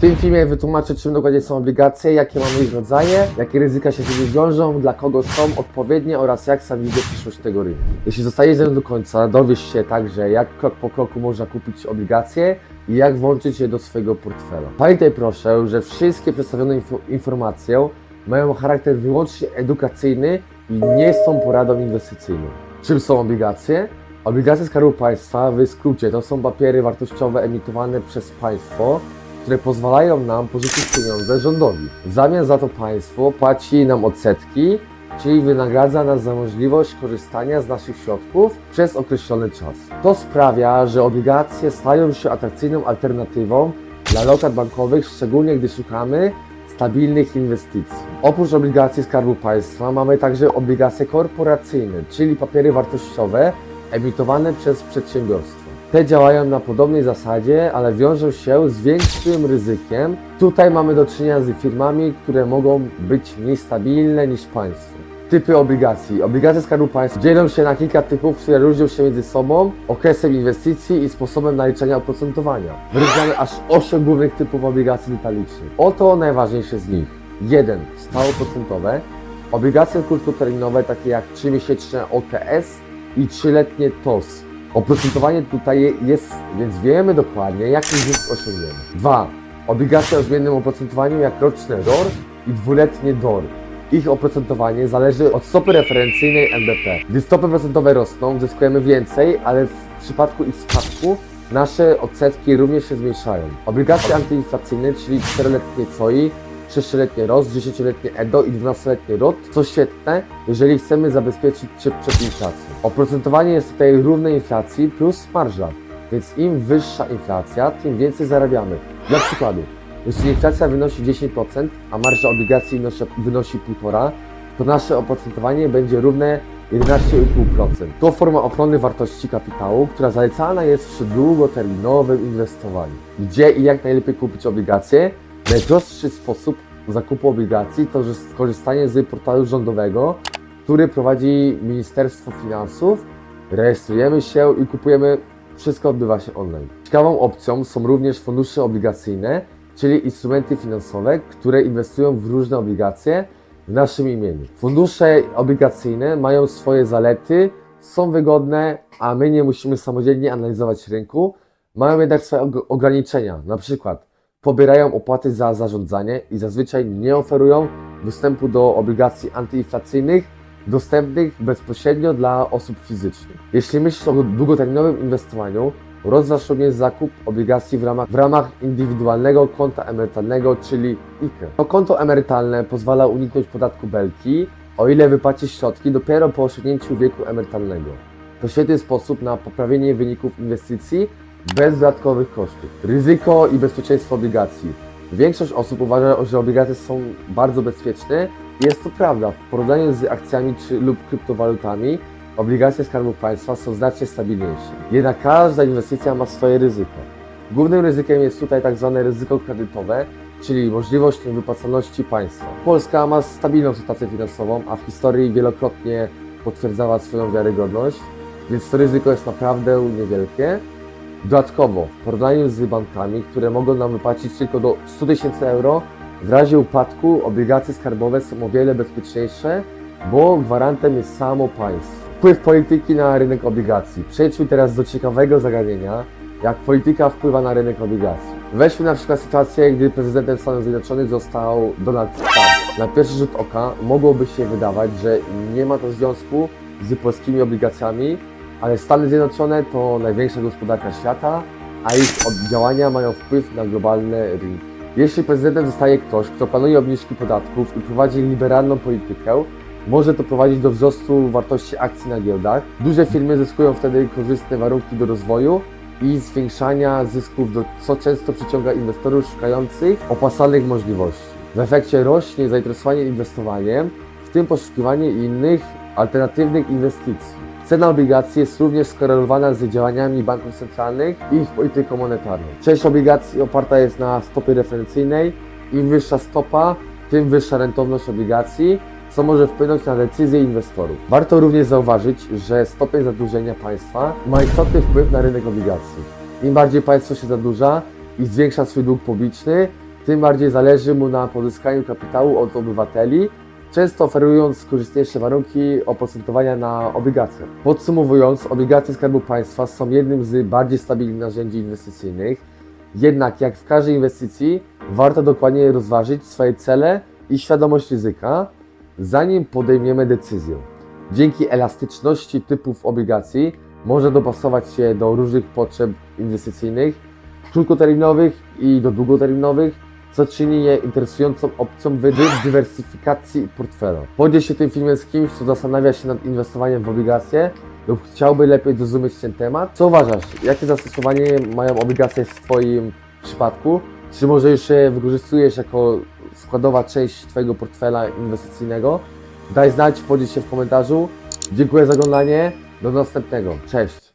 tym filmie wytłumaczę, czym dokładnie są obligacje, jakie mamy ich rodzaje, jakie ryzyka się z nimi wiążą, dla kogo są odpowiednie oraz jak sam widzę przyszłość tego rynku. Jeśli zostajesz ze mną do końca, dowiesz się także, jak krok po kroku można kupić obligacje i jak włączyć je do swojego portfela. Pamiętaj proszę, że wszystkie przedstawione info- informacje mają charakter wyłącznie edukacyjny i nie są poradą inwestycyjną. Czym są obligacje? Obligacje Skarbu Państwa, w skrócie, to są papiery wartościowe emitowane przez państwo, które pozwalają nam pożyczyć pieniądze rządowi. W zamian za to państwo płaci nam odsetki, czyli wynagradza nas za możliwość korzystania z naszych środków przez określony czas. To sprawia, że obligacje stają się atrakcyjną alternatywą dla lokat bankowych, szczególnie gdy szukamy stabilnych inwestycji. Oprócz obligacji Skarbu Państwa mamy także obligacje korporacyjne, czyli papiery wartościowe emitowane przez przedsiębiorstwo. Te działają na podobnej zasadzie, ale wiążą się z większym ryzykiem. Tutaj mamy do czynienia z firmami, które mogą być mniej stabilne niż państwo. Typy obligacji. Obligacje Skarbu Państwa dzielą się na kilka typów, które różnią się między sobą, okresem inwestycji i sposobem naliczania oprocentowania. Wyróżniamy aż 8 głównych typów obligacji detalicznych. Oto najważniejsze z nich. 1. Stałoprocentowe. Obligacje krótkoterminowe, takie jak 3-miesięczne OTS i 3-letnie TOS. Oprocentowanie tutaj jest, więc wiemy dokładnie, jaki zysk osiągniemy. 2. Obligacje o zmiennym oprocentowaniu, jak roczne ROR i dwuletnie DOR. Ich oprocentowanie zależy od stopy referencyjnej NBP. Gdy stopy procentowe rosną, zyskujemy więcej, ale w przypadku ich spadku nasze odsetki również się zmniejszają. Obligacje antyinflacyjne, czyli 4-letnie COI, 6-letnie ROS, 10-letnie EDO i 12-letnie ROT są świetne, jeżeli chcemy zabezpieczyć się przed inflacją. Oprocentowanie jest tutaj równe inflacji plus marża, więc im wyższa inflacja, tym więcej zarabiamy. Dla przykładu, jeśli inflacja wynosi 10%, a marża obligacji wynosi, wynosi 1,5%, to nasze oprocentowanie będzie równe 11,5%. To forma ochrony wartości kapitału, która zalecana jest przy długoterminowym inwestowaniu. Gdzie i jak najlepiej kupić obligacje? Najprostszy sposób zakupu obligacji to skorzystanie z portalu rządowego, który prowadzi Ministerstwo Finansów. Rejestrujemy się i kupujemy. Wszystko odbywa się online. Ciekawą opcją są również fundusze obligacyjne, czyli instrumenty finansowe, które inwestują w różne obligacje w naszym imieniu. Fundusze obligacyjne mają swoje zalety, są wygodne, a my nie musimy samodzielnie analizować rynku. Mają jednak swoje og- ograniczenia, na przykład pobierają opłaty za zarządzanie i zazwyczaj nie oferują dostępu do obligacji antyinflacyjnych dostępnych bezpośrednio dla osób fizycznych. Jeśli myślisz o długoterminowym inwestowaniu, rozważ również zakup obligacji w ramach, w ramach indywidualnego konta emerytalnego, czyli IKE. To konto emerytalne pozwala uniknąć podatku belki, o ile wypłacisz środki dopiero po osiągnięciu wieku emerytalnego. To świetny sposób na poprawienie wyników inwestycji bez dodatkowych kosztów. Ryzyko i bezpieczeństwo obligacji. Większość osób uważa, że obligacje są bardzo bezpieczne jest to prawda. W porównaniu z akcjami czy, lub kryptowalutami, obligacje Skarbu Państwa są znacznie stabilniejsze. Jednak każda inwestycja ma swoje ryzyko. Głównym ryzykiem jest tutaj tak zwane ryzyko kredytowe, czyli możliwość niewypłacalności państwa. Polska ma stabilną sytuację finansową, a w historii wielokrotnie potwierdzała swoją wiarygodność, więc to ryzyko jest naprawdę niewielkie. Dodatkowo, w porównaniu z bankami, które mogą nam wypłacić tylko do 100 tysięcy euro, w razie upadku obligacje skarbowe są o wiele bezpieczniejsze, bo gwarantem jest samo państwo. Wpływ polityki na rynek obligacji. Przejdźmy teraz do ciekawego zagadnienia, jak polityka wpływa na rynek obligacji. Weźmy na przykład sytuację, gdy prezydentem Stanów Zjednoczonych został Donald Trump. Na pierwszy rzut oka mogłoby się wydawać, że nie ma to związku z polskimi obligacjami, ale Stany Zjednoczone to największa gospodarka świata, a ich działania mają wpływ na globalne rynki. Jeśli prezydentem zostaje ktoś, kto planuje obniżki podatków i prowadzi liberalną politykę, może to prowadzić do wzrostu wartości akcji na giełdach. Duże firmy zyskują wtedy korzystne warunki do rozwoju i zwiększania zysków, do, co często przyciąga inwestorów szukających opłacalnych możliwości. W efekcie rośnie zainteresowanie inwestowaniem, w tym poszukiwanie innych alternatywnych inwestycji. Cena obligacji jest również skorelowana z działaniami banków centralnych i ich polityką monetarną. Część obligacji oparta jest na stopie referencyjnej. Im wyższa stopa, tym wyższa rentowność obligacji, co może wpłynąć na decyzje inwestorów. Warto również zauważyć, że stopień zadłużenia państwa ma istotny wpływ na rynek obligacji. Im bardziej państwo się zadłuża i zwiększa swój dług publiczny, tym bardziej zależy mu na pozyskaniu kapitału od obywateli, często oferując korzystniejsze warunki oprocentowania na obligacje. Podsumowując, obligacje Skarbu Państwa są jednym z bardziej stabilnych narzędzi inwestycyjnych, jednak jak w każdej inwestycji warto dokładnie rozważyć swoje cele i świadomość ryzyka, zanim podejmiemy decyzję. Dzięki elastyczności typów obligacji może dopasować się do różnych potrzeb inwestycyjnych, krótkoterminowych i do długoterminowych, co czyni je interesującą opcją w dywersyfikacji portfela. Podziel się tym filmem z kimś, kto zastanawia się nad inwestowaniem w obligacje lub chciałby lepiej zrozumieć ten temat. Co uważasz? Jakie zastosowanie mają obligacje w Twoim przypadku? Czy może już je wykorzystujesz jako składowa część Twojego portfela inwestycyjnego? Daj znać, podziel się w komentarzu. Dziękuję za oglądanie. Do następnego. Cześć.